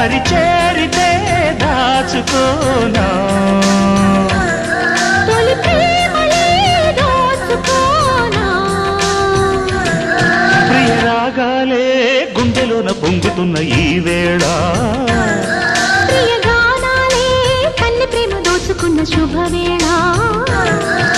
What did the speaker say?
దరి చేరితే దాచుకోనా? తొలి ప్రేమలే దోచుకోనా? ప్రియ రాగాలే గుండెలోన పొంగుతున్న ఈ వేళ. ప్రియ గానాలే కన్నె ప్రేమ దోచుకున్న శుభవేళ.